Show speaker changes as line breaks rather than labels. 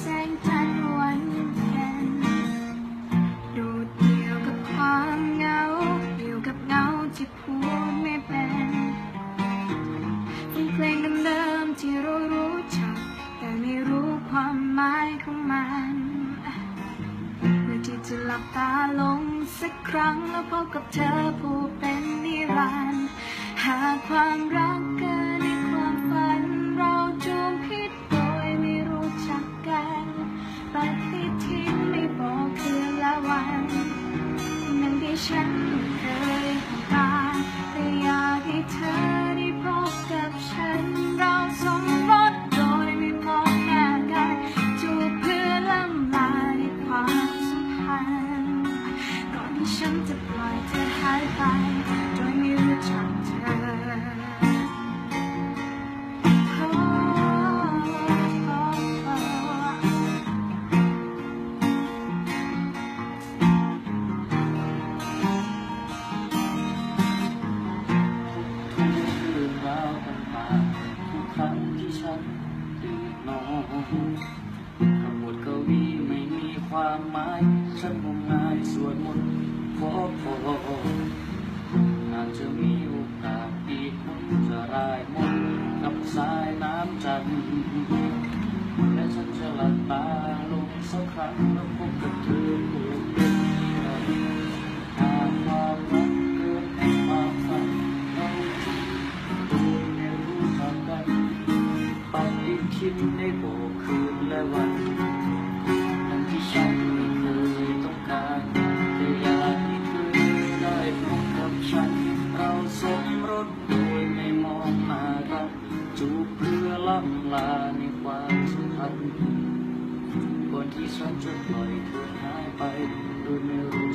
แสงจันวันเพ็ญดดเดี่ยวกับความเหงาเดี่ยวกับเงาที่พูดไม่เป็นเพลงเดิมๆที่รู้รู้จักแต่ไม่รู้ความหมายของมันเมื่อที่จะหลับตาลงสักครั้งแล้วพบกับเธอผู้เป็นนิรันดร์หาความรักกัน ฉันเคยต้องการแต่อยากให้เธอได้พบกับฉัน เราสมรสโดยไม่มองหน้ากันจูบเพื่อล่ำลายความสัมพันธ์ก่อนที่ฉันจะปล่อยเธอหายไป
นอนทั้งหมดกวีไม่มีความหมาย ฉันงมงายสวดมนต์ขอพรนานจะมีโอกาสอีกคนจะรายมนกับสายน้ำจันทร์และฉันจะหลับตาลงสักครั้งแล้วพบกับเธอ ฏิทินได้บกคืนและวันทั้งที่ฉันไม่เคยต้องการแต่อยากให้เธอได้พบกับฉัน เราสมรสโดยไม่มองหน้ากันจูบเพื่อล่ำลาในความสัมพันธ์ก่อนที่ฉันจะปล่อยเธอหายไปโดยไม่รู้